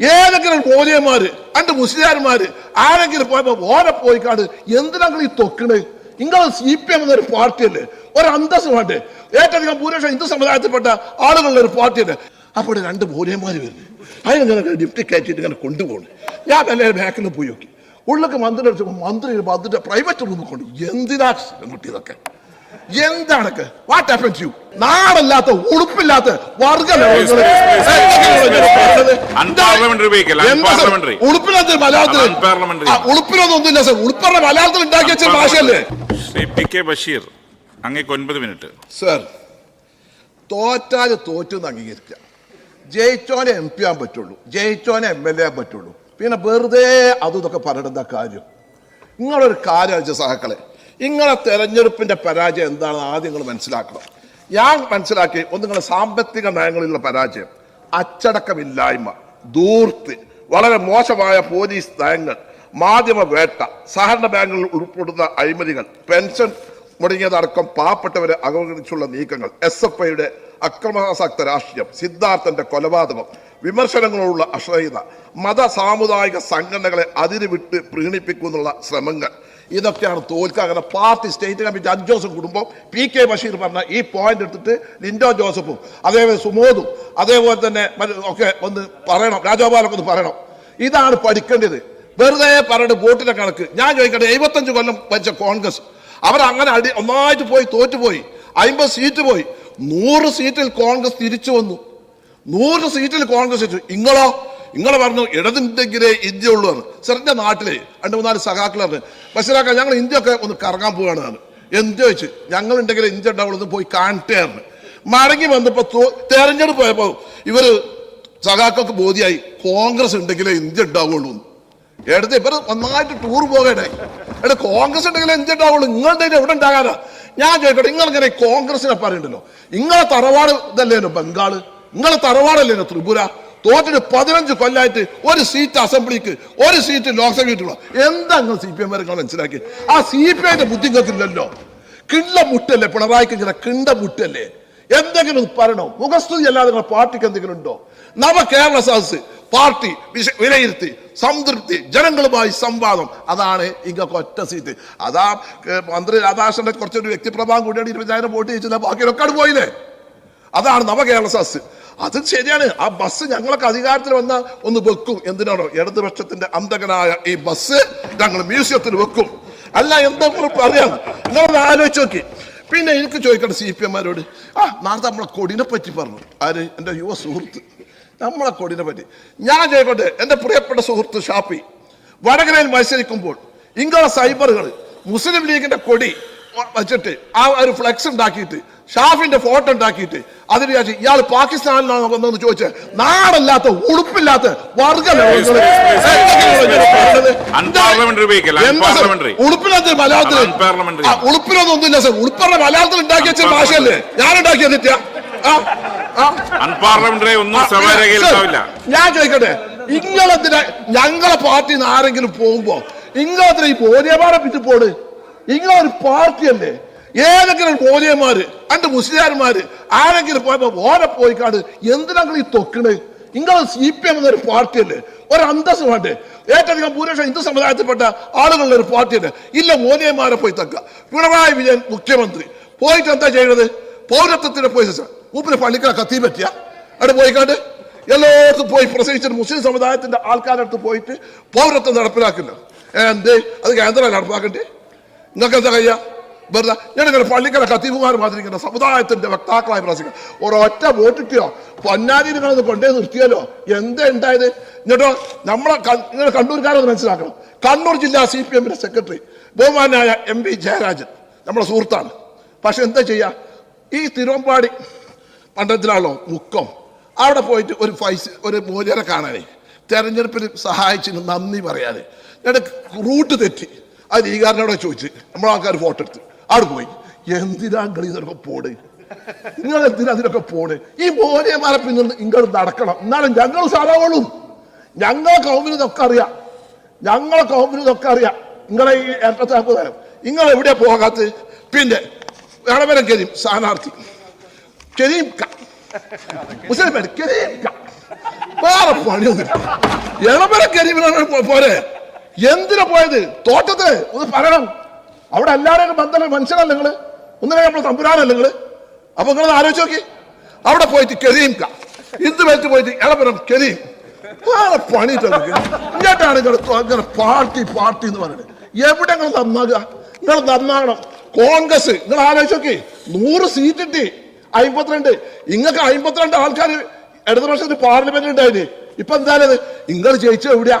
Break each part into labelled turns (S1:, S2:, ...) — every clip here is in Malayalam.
S1: ഏതെങ്കിലും മോലിയന്മാര് അന്റെ മുസ്ലിയാർമാര് ആരെങ്കിലും പോയപ്പോ ഓരെ പോയിക്കാണ്ട് എന്തിനാ ഈ തൊക്കണ്? നിങ്ങൾ സി പി എം എന്നൊരു പാർട്ടിയല്ലേ? ഒരു അന്തസ് വേണ്ടേ? ഏറ്റവും ഭൂരിപക്ഷം ഹിന്ദു സമുദായത്തിൽപ്പെട്ട ആളുകളുടെ ഒരു പാർട്ടിയല്ലേ? അപ്പോൾ ഇവിടെ രണ്ട് ഭൂരിയന്മാര് വരുന്നു. അതിനെ ഡിപ്റ്റി കയറ്റിയിട്ട് ഇങ്ങനെ കൊണ്ടുപോകണം ഞാൻ എല്ലാവരും ബാക്കിൽ പോയി നോക്കി. ഉള്ളൊക്കെ മന്ത്രി അടിച്ചപ്പോൾ മന്ത്രി മന്ത്രിയുടെ പ്രൈവറ്റ് റൂമിൽ കൊണ്ട് എന്തിനാ കുട്ടി ഇതൊക്കെ? എന്താണൊക്കെ വാട്ട് ഹാപ്പൻ യു നാടല്ലാത്ത ഉടുപ്പില്ലാത്ത വർഗ
S2: Unparliamentary vehicle, unparliamentary.
S1: ഉടുപ്പിനകത്ത് മലയാളത്തിൽ
S2: അത് unparliamentary.
S1: ആ, ഉളുപ്പിനൊന്നും ഒന്നുമില്ല സർ ഉളുപ്പറ മലയാളത്തിൽ ഉണ്ടാക്കി വെച്ച ഭാഷയല്ലേ
S2: ശ്രീ പി കെ ബഷീർ അങ്ങേക്ക് ഒൻപത് മിനിറ്റ്
S1: സർ തോറ്റെന്ന് അംഗീകരിക്കുക ജയിച്ചോനെ എം പി ആൻ പറ്റുള്ളൂ ജയിച്ചോനെ എം എൽ എ പറ്റുള്ളൂ പിന്നെ വെറുതെ അതും ഇതൊക്കെ പറയേണ്ട കാര്യം നിങ്ങളൊരു കാര്യം അയച്ച സഹാക്കളെ നിങ്ങളെ തെരഞ്ഞെടുപ്പിന്റെ പരാജയം എന്താണെന്ന് ആദ്യം നിങ്ങൾ മനസ്സിലാക്കണം. ഞാൻ മനസ്സിലാക്കി ഒന്ന് നിങ്ങളുടെ സാമ്പത്തിക നയങ്ങളിലുള്ള പരാജയം അച്ചടക്കമില്ലായ്മ ദൂർത്ത് വളരെ മോശമായ പോലീസ് നയങ്ങൾ മാധ്യമ വേട്ട സഹകരണ ബാങ്കുകളിൽ ഉൾപ്പെടുന്ന അഴിമതികൾ പെൻഷൻ മുടങ്ങിയതടക്കം പാവപ്പെട്ടവരെ അവഗണിച്ചുള്ള നീക്കങ്ങൾ എസ് എഫ് ഐയുടെ അക്രമാസക്ത രാഷ്ട്രീയം സിദ്ധാർത്ഥന്റെ കൊലപാതകം വിമർശനങ്ങളോടുള്ള അശ്രയത മത സാമുദായിക സംഘടനകളെ അതിരുവിട്ട് പ്രീണിപ്പിക്കുന്നുള്ള ശ്രമങ്ങൾ ഇതൊക്കെയാണ് തോൽക്കുക അങ്ങനെ പാർട്ടി സ്റ്റേറ്റ് കമ്മിറ്റി അഞ്ച് ദിവസം കുടുംബം പി കെ ബഷീർ പറഞ്ഞ ഈ പോയിന്റ് എടുത്തിട്ട് ലിൻഡോ ജോസഫും അതേപോലെ സുമോദും അതേപോലെ തന്നെ ഒക്കെ ഒന്ന് പറയണം. രാജഗോപാലൊക്കെ ഒന്ന് പറയണം. ഇതാണ് പഠിക്കേണ്ടത്. വെറുതെ പറഞ്ഞിട്ട് വോട്ടിന്റെ കണക്ക്. ഞാൻ ചോദിക്കട്ടെ എഴുപത്തഞ്ച് കൊല്ലം വെച്ച കോൺഗ്രസ് അവർ അങ്ങനെ അടി ഒന്നായിട്ട് പോയി തോറ്റുപോയി അമ്പത് സീറ്റ് പോയി. നൂറ് സീറ്റിൽ കോൺഗ്രസ് തിരിച്ചു വന്നു. നൂറ് സീറ്റിൽ കോൺഗ്രസ് തിരിച്ചു ഇങ്ങളെ പറഞ്ഞു ഇടതുണ്ടെങ്കിലേ ഇന്ത്യ ഉള്ളൂ എന്ന് എന്റെ നാട്ടിലെ. രണ്ട് മൂന്നാൽ സഖാക്കൾ പറഞ്ഞു ബഷീറാക്ക ഞങ്ങൾ ഇന്ത്യ ഒക്കെ ഒന്ന് കറങ്ങാൻ പോവുകയാണ് എന്ന്. എന്ത് വെച്ച് ഞങ്ങൾ ഉണ്ടെങ്കിൽ ഇന്ത്യ ഉണ്ടാവുള്ളൂ പോയി പോയി കാണട്ടെയായിരുന്നു മടങ്ങി വന്നപ്പോൾ തെരഞ്ഞെടുപ്പ് പോയപ്പോ ഇവർ സഖാക്കൾക്ക് ബോധ്യായി കോൺഗ്രസ് ഉണ്ടെങ്കിലേ ഇന്ത്യ ഉണ്ടാവുള്ളൂ എന്ന്. എടുത്ത് ഇവർ നന്നായിട്ട് ടൂർ പോകട്ടെ എടാ കോൺഗ്രസ് ഉണ്ടെങ്കിൽ ഇന്ത്യ ഉണ്ടാവുള്ളൂ നിങ്ങളുടെ എവിടെ ഉണ്ടാകാനാ? ഞാൻ ചോദിക്കട്ടെ നിങ്ങൾ ഇങ്ങനെ കോൺഗ്രസിനെ പറയണ്ടല്ലോ നിങ്ങളെ തറവാട് ഇതല്ലേനോ ബംഗാൾ? നിങ്ങളെ തറവാടല്ലേനോ ത്രിപുര? തോറ്റിട്ട് പതിനഞ്ച് കൊല്ലായിട്ട് ഒരു സീറ്റ് അസംബ്ലിക്ക് ഒരു സീറ്റ് ലോക്സഭയ്ക്കുള്ള എന്താ നിങ്ങൾ സി പി എം വരെ മനസ്സിലാക്കി? ആ സി പി ഐന്റെ ബുദ്ധി കേൾക്കില്ലല്ലോ കിണ്ട മുട്ടല്ലേ പിണറായിക്ക് ഇങ്ങനെ കിണ്ട മുട്ടല്ലേ എന്തെങ്കിലും പറയണോ? മുഖസ്തുതി അല്ലാതെ നിങ്ങളുടെ പാർട്ടിക്ക് എന്തെങ്കിലും ഉണ്ടോ? നവ കേരള സദസ് പാർട്ടി വിലയിരുത്തി സംതൃപ്തി ജനങ്ങളുമായി സംവാദം. അതാണ് ഇങ്ങക്ക് ഒറ്റ സീറ്റ്. അതാ മന്ത്രി രാധാകൃഷ്ണന്റെ കുറച്ചൊരു വ്യക്തിപ്രഭാവം കൂടിയാണ് ഇരുപതിനായിരം വോട്ട് ചെയ്യിച്ചില്ല ബാക്കിയൊക്കെ പോയില്ലേ? അതാണ് നവകേരള സസ് അത് ശരിയാണ്. ആ ബസ് ഞങ്ങളൊക്കെ അധികാരത്തിൽ വന്ന ഒന്ന് വെക്കും. എന്തിനാണോ? ഇടതുപക്ഷത്തിന്റെ അന്തകനായ ഈ ബസ് ഞങ്ങൾ മ്യൂസിയത്തിൽ വെക്കും. അല്ല എന്താ പറയാം നിങ്ങളൊന്ന് ആലോചിച്ച് നോക്കി. പിന്നെ എനിക്ക് ചോദിക്കണം സി പി എമ്മാരോട്? ആ നാളത്തെ നമ്മളെ കൊടിനെ പറ്റി പറഞ്ഞു. ആര്? എന്റെ യുവ സുഹൃത്ത്. നമ്മളെ കൊടിനെ പറ്റി. ഞാൻ ചോദിക്കട്ടെ എന്റെ പ്രിയപ്പെട്ട സുഹൃത്ത് ഷാപ്പി വടകരയിൽ മത്സരിക്കുമ്പോൾ ഇങ്ങളെ സൈബറുകൾ മുസ്ലിം ലീഗിന്റെ കൊടി വെച്ചിട്ട് ആ ഒരു ഫ്ലെക്സ് ഉണ്ടാക്കിയിട്ട് ഷാഫിന്റെ ഫോട്ടോ ഉണ്ടാക്കിയിട്ട് അതിന് വിചാരിച്ചു ഇയാൾ പാകിസ്ഥാനിലാണ് വന്നതെന്ന് ചോദിച്ച് നാടല്ലാത്ത ഉളുപ്പില്ലാത്ത. ഉളുപ്പിനകത്ത് മലയാളത്തിൽ ഉളുപ്പിനൊന്നും ഒന്നുമില്ല സർ ഉളുപ്പറ മലയാളത്തിൽ ഉണ്ടാക്കിയ വെച്ച ഭാഷയല്ലേ ഞാൻ ഉണ്ടാക്കിയ
S2: നിത്യ
S1: ഞാൻ ചോദിക്കട്ടെ ഇങ്ങളെന്തിനാ ഞങ്ങളെ പാർട്ടിന്ന് ആരെങ്കിലും പോകുമ്പോ ഇങ്ങളെന്തിനാ ഈ ബോധ്യമാരെ പിറ്റ് പോട് ഇങ്ങളൊരു പാർട്ടിയല്ലേ? ഏതെങ്കിലും മോലിയന്മാര് അണ്ട് മുസ്ലിയാർമാര് ആരെങ്കിലും പോയപ്പോ ഓരെ പോയി പോയിക്കാണ്ട് എന്തിനാണ് ഈ തൊക്കണ്? നിങ്ങൾ സി പി എം എന്നൊരു പാർട്ടിയല്ലേ? ഒരു അന്തസ് വേണ്ടേ? ഏറ്റവും ഭൂരിപക്ഷം ഹിന്ദു സമുദായത്തിൽപ്പെട്ട ആളുകളുടെ ഒരു പാർട്ടിയല്ലേ? ഇല്ല മോദിയന്മാരെ പോയി തക്ക. പിണറായി വിജയൻ മുഖ്യമന്ത്രി. പോയിട്ട് എന്താ ചെയ്യുന്നത് പൗരത്വത്തിന് പോയി ഊപ്പിന് പള്ളിക്കാ കത്തി പറ്റിയ. അവിടെ പോയിക്കാണ്ട് എല്ലായിടത്തും പോയി പ്രസംഗിച്ചിട്ട് മുസ്ലിം സമുദായത്തിന്റെ ആൾക്കാരടുത്ത് പോയിട്ട് പൗരത്വം നടപ്പിലാക്കില്ല എന്ത്? അത് കേന്ദ്രം നടപ്പാക്കണ്ടേ? നിങ്ങൾക്ക് എന്താ കഴിയാ വെറുതെ ഞാനിങ്ങനെ പള്ളിക്കല കത്തീഫുമാർ മാതിരി സമുദായത്തിന്റെ വക്താക്കളായി പ്രസംഗിക്കുക ഒരൊറ്റ വോട്ടിട്ടോ പൊന്നാരി നിങ്ങളൊന്ന് കൊണ്ടേ നിർത്തിയാലോ? എന്താ ഉണ്ടായത്? എന്നിട്ടോ നമ്മളെ നിങ്ങൾ കണ്ണൂർക്കാരൊന്ന് മനസ്സിലാക്കണം. കണ്ണൂർ ജില്ലാ സി പി എമ്മിന്റെ സെക്രട്ടറി ബഹുമാനായ എം പി ജയരാജൻ നമ്മളെ സുഹൃത്താണ്. പക്ഷെ എന്താ ചെയ്യാ? ഈ തിരുവമ്പാടി പണ്ടത്തിലാണല്ലോ മുക്കം. അവിടെ പോയിട്ട് ഒരു ഫൈസ് ഒരു മോചനെ കാണാനേ തെരഞ്ഞെടുപ്പിൽ സഹായിച്ചതിന് നന്ദി പറയാനേ ഞാൻ റൂട്ട് തെറ്റി. അത് ലീഗാരനോടെ ചോദിച്ച് നമ്മളെ ആൾക്കാർ ഫോട്ടോ എടുത്ത് അവിടെ പോയി. എന്തിനാ നിങ്ങൾ ഇതൊക്കെ പോണേ? നിങ്ങൾ എന്തിനാ അതിനൊക്കെ പോണ്? ഈ മോനെമാരെ പിന്നെ നിങ്ങൾ നടക്കണം. എന്നാലും ഞങ്ങൾ സാറാവുള്ളൂ ഞങ്ങളെ കൗമിന് ഇതൊക്കെ അറിയാം. ഞങ്ങളെ കൗമിന് ഇതൊക്കെ അറിയാം. നിങ്ങളെ ഈ ഏട്ടത്താപ്പ് തരം നിങ്ങൾ എവിടെ പോകാത്ത പിന്നെ വേണമെങ്കിലും കരീം സ്ഥാനാർത്ഥി. കരീം ക. മുസ്ലിം പേര് കരീം. വേറെ പണിയൊന്നും ഇളവരം പോരെ. എന്തിനാ പോയത്? തോറ്റത്ത് ഒന്ന് പറയണം. അവിടെ എല്ലാവരും ബന്ധം മനുഷ്യനല്ല നിങ്ങൾ ഒന്നിനെ നമ്മൾ തമ്പുരാനല്ല നിങ്ങൾ അപ്പൊ നിങ്ങൾ ആലോചിച്ച് നോക്കി. അവിടെ പോയിട്ട് കാ. ഇത് വെച്ച് പോയിട്ട് ഇളപുരം വേറെ പണി ഇങ്ങോട്ടാണ് അങ്ങനെ പാർട്ടി പാർട്ടി എന്ന് പറയുന്നത്. എവിടെ നിങ്ങൾ നിങ്ങൾ നന്നാകണം. കോൺഗ്രസ് നിങ്ങൾ ആലോചിച്ച് നോക്കി. നൂറ് സീറ്റ് കിട്ടി. അമ്പത്തിരണ്ട് ഇങ്ങക്ക് അമ്പത്തിരണ്ട് ആൾക്കാർ ഇടതുപക്ഷത്തിന് പാർലമെന്റ് ഉണ്ടായിന്. ഇപ്പൊ എന്തായാലും നിങ്ങൾ ജയിച്ചത് എവിടെയാ?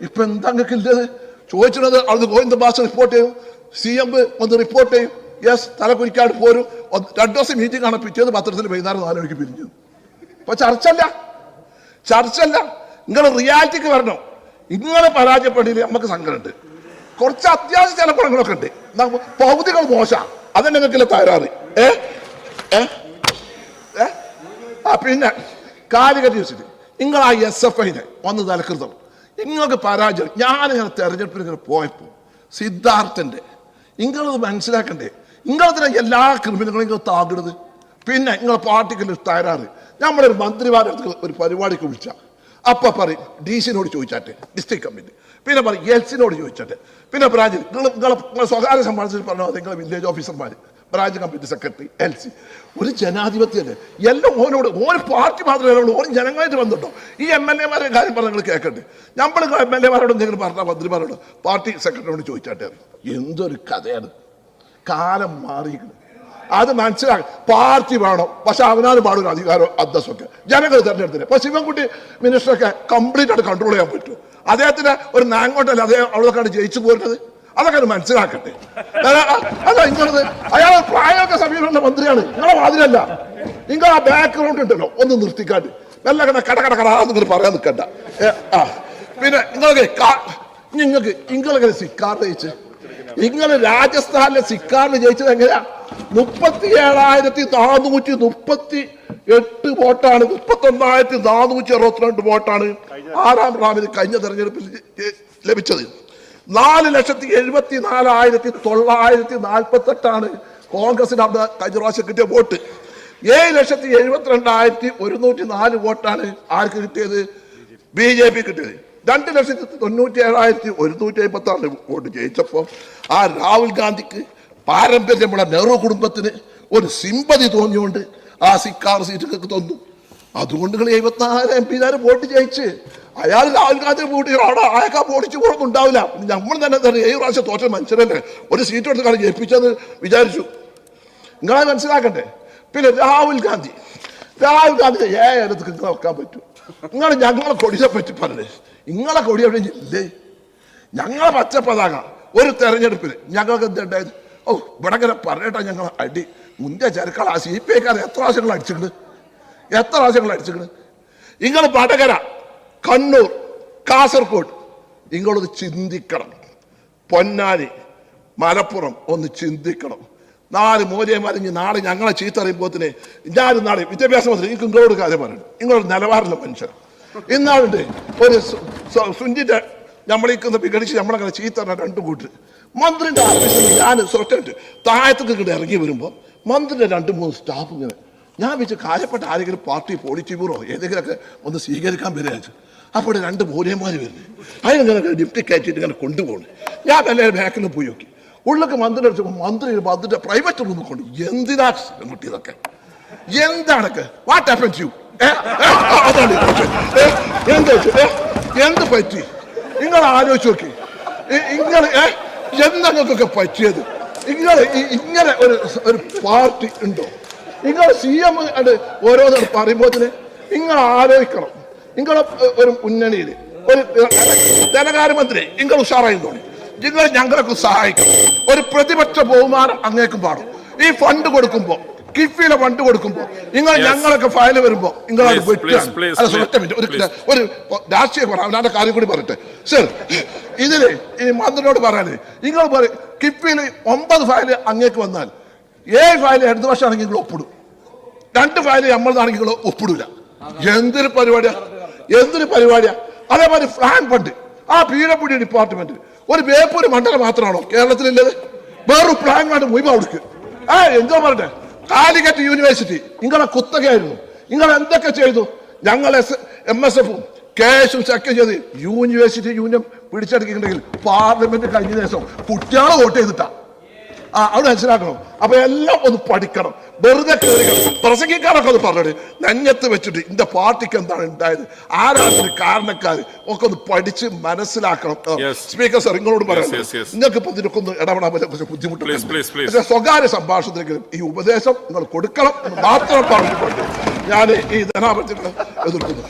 S1: ഇപ്പൊ എന്താ നിങ്ങൾക്ക് ഇല്ലത്? ചോദിച്ചത് അവിടുന്ന് ഗോവിന്ദ ഭാഷ റിപ്പോർട്ട് ചെയ്യും. സി എം ഒന്ന് റിപ്പോർട്ട് ചെയ്യും. യെസ് തലക്കുരിക്കാട് പോരും. രണ്ടു ദിവസം മീറ്റിംഗ് ആണ്. പിറ്റേന്ന് പത്രത്തിൽ വൈകുന്നേരം നാല് മണിക്ക് പിരിഞ്ഞു. ഇപ്പൊ ചർച്ചല്ല ചർച്ചല്ല നിങ്ങൾ റിയാലിറ്റിക്ക് വരണം. ഇങ്ങനെ പരാജയപ്പെടില്ല നമുക്ക് സങ്കടമുണ്ട്. കുറച്ച് അത്യാവശ്യ ചില ഗുണങ്ങളൊക്കെ ഉണ്ട്. പൗതികൾ മോശ. അതന്നെ നിങ്ങൾക്കില്ല തകരാറ്? ഏ? ഏ? പിന്നെ കാലിക വെച്ചിട്ട്. നിങ്ങൾ ആ എസ് എഫ് ഐനെ ഒന്ന് തലക്കൃതം നിങ്ങൾക്ക് പരാജയം. ഞാനിങ്ങനെ തെരഞ്ഞെടുപ്പിൽ ഇങ്ങനെ പോയപ്പോൾ സിദ്ധാർത്ഥന്റെ നിങ്ങളത് മനസ്സിലാക്കണ്ടേ? നിങ്ങളതിനെ എല്ലാ ക്രിമിനലുകളും നിങ്ങൾ താകിടുന്നത് പിന്നെ നിങ്ങൾ പാർട്ടിക്കുള്ള തകരാറ്. നമ്മളൊരു മന്ത്രിമാരുടെ അടുത്ത് ഒരു പരിപാടിക്ക് വിളിച്ച. അപ്പം പറയും ഡി സിനോട് ചോദിച്ചാട്ടെ ഡിസ്ട്രിക്ട് കമ്മിറ്റി. പിന്നെ പറയും എൽസിനോട് ചോദിച്ചാട്ടെ. പിന്നെ ബ്രാഞ്ചിൽ നിങ്ങൾ നിങ്ങളെ നിങ്ങളെ സ്വകാര്യ സംബന്ധിച്ച് പറഞ്ഞാൽ നിങ്ങൾ വില്ലേജ് ഓഫീസർമാർ branch committee secretary L C ഒരു ജനാധിപത്യല്ലേ എല്ലാം ഓനോട് ഓന് പാർട്ടി മാത്രമല്ല ഉള്ളൂ ഓൻ ജനങ്ങളായിട്ട് വന്നിട്ടോ ഈ എം എൽ എമാരെ കാര്യം പറഞ്ഞു നിങ്ങൾ കേൾക്കട്ടെ നമ്മൾ എം എൽ എമാരോട് എന്തെങ്കിലും പറഞ്ഞാൽ മന്ത്രിമാരോട് പാർട്ടി സെക്രട്ടറിയോട് ചോദിച്ചാട്ടെ? എന്തൊരു കഥയാണ്. കാലം മാറി അത് മനസ്സിലാക്കി പാർട്ടി വേണം. പക്ഷെ അവനാണ് പാടുക അധികാരം അന്തസ്സൊക്കെ. ജനങ്ങൾ തെരഞ്ഞെടുത്തില്ല? പക്ഷെ ശിവൻകുട്ടി മിനിസ്റ്ററൊക്കെ കംപ്ലീറ്റ് ആയിട്ട് കൺട്രോൾ ചെയ്യാൻ പറ്റും അദ്ദേഹത്തിന് ഒരു നാങ്ങോട്ടല്ല അദ്ദേഹം അവിടെക്കാണ് ജയിച്ചു പോരുന്നത്? അതൊക്കെ അത് മനസ്സിലാക്കട്ടെ. അല്ല, ഇങ്ങനത് അയാൾ പ്രായമൊക്കെ സമീപമുള്ള മന്ത്രിയാണ്. നിങ്ങളെ മാതിരല്ല നിങ്ങൾ ആ ബാക്ക്ഗ്രൗണ്ട് ഉണ്ടല്ലോ ഒന്ന് നിർത്തിക്കാണ്ട്. നല്ല കട കട കട കട നിങ്ങൾ പറയാൻ നിൽക്കണ്ട. പിന്നെ നിങ്ങൾക്ക് നിങ്ങൾക്ക് നിങ്ങളെങ്ങനെ സിക്കാർ ജയിച്ച്? നിങ്ങൾ രാജസ്ഥാനിലെ സിക്കാറിൽ ജയിച്ചത് എങ്ങനെയാ? മുപ്പത്തി ഏഴായിരത്തി നാനൂറ്റി മുപ്പത്തി എട്ട് വോട്ടാണ്. മുപ്പത്തി ഒന്നായിരത്തി നാനൂറ്റി അറുപത്തിരണ്ട് വോട്ടാണ് ആറാം റാമിന് കഴിഞ്ഞ തെരഞ്ഞെടുപ്പിൽ ലഭിച്ചത്. നാല് ലക്ഷത്തി എഴുപത്തി നാലായിരത്തി തൊള്ളായിരത്തി നാൽപ്പത്തി എട്ടാണ് കോൺഗ്രസിന് അവിടെ കഴിഞ്ഞ പ്രാവശ്യം കിട്ടിയ വോട്ട്. ഏഴ് ലക്ഷത്തി എഴുപത്തിരണ്ടായിരത്തി ഒരുന്നൂറ്റി നാല് വോട്ടാണ് ആർക്ക് കിട്ടിയത്? ബി ജെ പി കിട്ടിയത്. രണ്ട് ലക്ഷത്തി തൊണ്ണൂറ്റി ഏഴായിരത്തി ഒരുന്നൂറ്റി അമ്പത്തി ആറ് വോട്ട് ജയിച്ചപ്പോൾ ആ രാഹുൽ ഗാന്ധിക്ക് പാരമ്പര്യമുള്ള നെഹ്റു കുടുംബത്തിന് ഒരു സിമ്പതി തോന്നിയുകൊണ്ട് ആ സിക്കാർ സീറ്റുകൾക്ക് തന്നു. അതുകൊണ്ട് നിങ്ങൾ എഴുപത്തിനാല് എം പിമാര് വോട്ട് ജയിച്ച് അയാൾ ഗാന്ധി വോട്ട് അവിടെ അയാൾക്ക് ഓടിച്ചു പോകുന്നു ഉണ്ടാവില്ല. നമ്മൾ തന്നെ തന്നെ ഏഴ് പ്രാവശ്യം തോറ്റ മനുഷ്യരല്ലേ? ഒരു സീറ്റ് എടുത്ത് കളി ജയിപ്പിച്ചെന്ന് വിചാരിച്ചു. നിങ്ങളെ മനസ്സിലാക്കണ്ടേ? പിന്നെ രാഹുൽ ഗാന്ധി. രാഹുൽ ഗാന്ധി ഏതൊക്കെ നിങ്ങൾ വെക്കാൻ പറ്റൂ. നിങ്ങൾ ഞങ്ങളെ കൊടിയെ പറ്റി പറഞ്ഞേ. നിങ്ങളെ കൊടി എവിടെ ഇല്ലേ? ഞങ്ങളെ പച്ച പതാക ഒരു തെരഞ്ഞെടുപ്പിൽ ഞങ്ങൾക്ക് എന്തുണ്ടായത് ഓ ഇവിടെ ഇങ്ങനെ പറഞ്ഞിട്ടാ ഞങ്ങൾ അടി. മുന്തിയ ചെറുക്കൾ ആ സി പി ഐക്കാർ എത്ര പ്രാവശ്യങ്ങൾ അടിച്ചിട്ടുണ്ട് എത്ര പ്രാവശ്യങ്ങൾ അടിച്ചിട്ടുണ്ട് നിങ്ങൾ വടകര കണ്ണൂർ കാസർഗോഡ് നിങ്ങളൊന്ന് ചിന്തിക്കണം. പൊന്നാനി മലപ്പുറം ഒന്ന് ചിന്തിക്കണം. നാല് മൂലയന്മാരിഞ്ഞ് നാളെ ഞങ്ങളെ ചീത്ത അറിയുമ്പോത്തിന് ഞാനും നാളെ വിദ്യാഭ്യാസ മന്ത്രി എനിക്ക് നിങ്ങളോട് കാര്യം പറയണം. നിങ്ങളൊരു നിലവാരമുള്ള മനുഷ്യർ ഇന്നാളുണ്ട് ഒരു സു- സു- സുഞ്ചിന്റെ നമ്മളീക്കുന്ന വിഘടിച്ച് നമ്മളങ്ങനെ ചീത്ത രണ്ടു കൂട്ട് മന്ത്രിന്റെ ഓഫീസിൽ ഞാൻ സ്വറ്റായിട്ട് താഴത്തേക്ക് ഇങ്ങോട്ട് ഇറങ്ങി വരുമ്പോൾ മന്ത്രിന്റെ രണ്ട് മൂന്ന് സ്റ്റാഫ് ഇങ്ങനെ ഞാൻ വെച്ച് കാര്യപ്പെട്ട ആരെങ്കിലും പാർട്ടി പോളിറ്റി ഏതെങ്കിലുമൊക്കെ ഒന്ന് സ്വീകരിക്കാൻ വരിക അപ്പോൾ രണ്ട് മൂലയന്മാർ അതിന് അതിനിങ്ങനെ ലിഫ്റ്റ് കയറ്റിയിട്ട് ഇങ്ങനെ കൊണ്ടുപോകണം ഞാൻ എല്ലാവരും ബാക്കിൽ പോയി നോക്കി. ഉള്ളൊക്കെ മന്ത്രി അടിച്ചപ്പോൾ മന്ത്രി മന്ത്രിയുടെ പ്രൈവറ്റ് റൂമിൽ കൊണ്ട് എന്തിനാ കുട്ടി ഇതൊക്കെ? എന്താണൊക്കെ? വാട്ട് ഹാപ്പൻ യു എന്ത് എന്ത് പറ്റി? നിങ്ങൾ ആലോചിച്ച് നോക്കി. ഇങ്ങനെ എന്തൊക്കെ പറ്റിയത്? ഇങ്ങനെ ഇങ്ങനെ ഒരു ഒരു പാർട്ടി ഉണ്ടോ? നിങ്ങൾ സി എം ഓരോ പറയുമ്പോൾ നിങ്ങൾ ആലോചിക്കണം നിങ്ങളെ ഒരു മുന്നണിയിൽ ഒരു ധനകാര്യമന്ത്രി നിങ്ങൾ ഉഷാറായി തോന്നി നിങ്ങൾ ഞങ്ങളൊക്കെ സഹായിക്കണം ഒരു പ്രതിപക്ഷ ബഹുമാനം അങ്ങേക്കും പാടും ഈ ഫണ്ട് കൊടുക്കുമ്പോൾ കിഫിയിലെ ഫണ്ട് കൊടുക്കുമ്പോൾ നിങ്ങൾ. ഞങ്ങളൊക്കെ ഫയൽ വരുമ്പോൾ നിങ്ങൾ അത് വെട്ടുകയാണ്. ഒരു. ഒരു രാഷ്ട്രീയ അവനാന്റെ കാര്യം കൂടി പറയട്ടെ സർ ഇതിന് ഈ മന്ത്രിയോട് പറയാനേ നിങ്ങൾ പറയും കിഫിയിൽ ഒമ്പത് ഫയൽ അങ്ങേക്ക് വന്നാൽ ഏഴ് ഫയൽ ഇടത് വർഷമാണെങ്കിൽ നിങ്ങൾ ഒപ്പിടും. രണ്ട് ഫയൽ നമ്മളതാണെങ്കിൽ നിങ്ങൾ ഒപ്പിടൂല. എന്തൊരു പരിപാടിയാ? എന്തൊരു പരിപാടിയാ? അതേമാതിരി ഫ്ലാൻ ഫണ്ട്. ആ പീരപ്പുടി ഡിപ്പാർട്ട്മെന്റ്. ഒരു വേപ്പൂര് മണ്ഡലം മാത്രമാണോ കേരളത്തിലുള്ളത്? വേറൊരു പ്ലാൻ ഫണ്ട് മുഴുവൻ കൊടുക്ക് ആ എന്തോ പറയട്ടെ കാലിക്കറ്റ് യൂണിവേഴ്സിറ്റി. നിങ്ങളെ കുത്തകയായിരുന്നു. നിങ്ങൾ എന്തൊക്കെ ചെയ്തു? ഞങ്ങൾ എസ് എം എസ് എഫും കേസും സെക്കം ചെയ്ത് യൂണിവേഴ്സിറ്റി യൂണിയൻ പിടിച്ചെടുക്കുന്നുണ്ടെങ്കിൽ പാർലമെന്റ് കഴിഞ്ഞ ദിവസം കുട്ടികളെ വോട്ട് ചെയ്തിട്ടാ. ആ അവിടെ മനസ്സിലാക്കണം. അപ്പൊ എല്ലാം ഒന്ന് പഠിക്കണം. വെറുതെ കയറി കിടക്കും. പ്രസംഗിക്കാനൊക്കെ ഒന്ന് പറഞ്ഞത് നെഞ്ഞത്ത് വെച്ചിട്ട് ഇന്റെ പാർട്ടിക്ക് എന്താണ് ഉണ്ടായത്? ആരാണ് കാരണക്കാർ കാരണക്കാര്? ഒക്കെ ഒന്ന് പഠിച്ച് മനസ്സിലാക്കണം. സ്പീക്കർ സാർ നിങ്ങളോട് പറയാം. നിങ്ങൾക്ക് ഇപ്പൊ ഇതിനൊക്കെ ഒന്ന് ഇടപെടാൻ പറ്റിയ
S2: ബുദ്ധിമുട്ട്
S1: ബുദ്ധിമുട്ടുണ്ട്. സ്വകാര്യ സംഭാഷണത്തിലെങ്കിലും ഈ ഉപദേശം നിങ്ങൾ കൊടുക്കണം എന്ന് മാത്രം പറഞ്ഞുകൊണ്ട് ഞാൻ ഈ ധനാപത്യങ്ങളെ എതിർക്കുന്നു.